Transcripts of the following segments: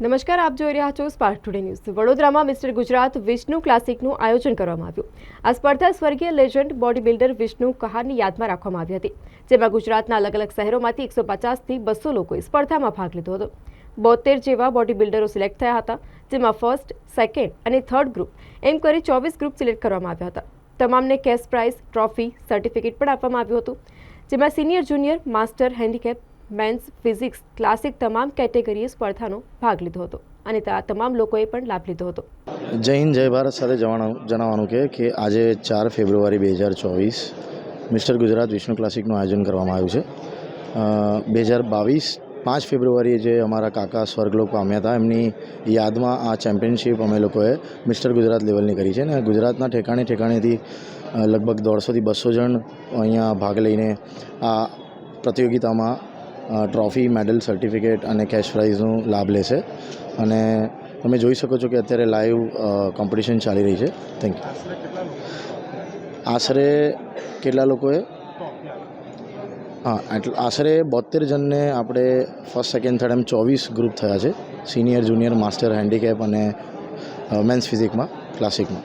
નમસ્કાર, આપ જોઈ રહ્યા છો સ્પાર્ક ટુડે ન્યૂઝ વડોદરામાં મિસ્ટર ગુજરાત વિષ્ણુ ક્લાસિકનું આયોજન કરવામાં આવ્યું. આ સ્પર્ધા સ્વર્ગીય લેજન્ડ બોડી બિલ્ડર વિષ્ણુ કહારની યાદમાં રાખવામાં આવી હતી, જેમાં ગુજરાતના અલગ અલગ શહેરોમાંથી એકસો પચાસથી બસો લોકોએ સ્પર્ધામાં ભાગ લીધો હતો. બોતેર જેવા બોડી બિલ્ડરો સિલેક્ટ થયા હતા, જેમાં ફર્સ્ટ સેકન્ડ અને થર્ડ ગ્રુપ એમ કરી ચોવીસ ગ્રુપ સિલેક્ટ કરવામાં આવ્યા હતા. તમામને કેશ પ્રાઇઝ ટ્રોફી સર્ટિફિકેટ પણ આપવામાં આવ્યું હતું, જેમાં senior junior master handicap men's physique classic તમામ કેટેગરીએ સ્પર્ધાનો ભાગ લીધો હતો અને તમામ લોકોએ પણ લાભ લીધો હતો. જય હિન્દ, જય ભારત સાથે જણાવવાનું કે કે આજે ચાર ફેબ્રુઆરી બે હજાર ચોવીસ મિસ્ટર ગુજરાત વિષ્ણુ ક્લાસિકનું આયોજન કરવામાં આવ્યું છે. બે હજાર બાવીસ પાંચ ફેબ્રુઆરીએ જે અમારા કાકા સ્વર્ગલોક પામ્યા હતા, એમની યાદમાં આ ચેમ્પિયનશિપ અમે લોકોએ મિસ્ટર ગુજરાત લેવલની કરી છે અને ગુજરાતના ઠેકાણે ઠેકાણેથી લગભગ દોઢસોથી બસો જણ અહીંયા ભાગ લઈને આ પ્રતિયોગિતામાં ટ્રોફી, મેડલ, સર્ટિફિકેટ અને કેશ પ્રાઇઝનો લાભ લેશે. અને તમે જોઈ શકો છો કે અત્યારે લાઈવ કોમ્પિટિશન ચાલી રહી છે. થેન્ક યુ આશરે કેટલા લોકોએ? હા, એટલે આશરે બોતેર જણને આપણે ફર્સ્ટ સેકન્ડ થર્ડ એમ ચોવીસ ગ્રુપ થયા છે. સિનિયર જુનિયર માસ્ટર હેન્ડીકેપ અને મેન્સ ફિઝિકમાં ક્લાસિકમાં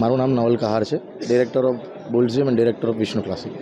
મારું નામ નવલ કહાર છે. Director of Bullzium and director of Vishnu Classic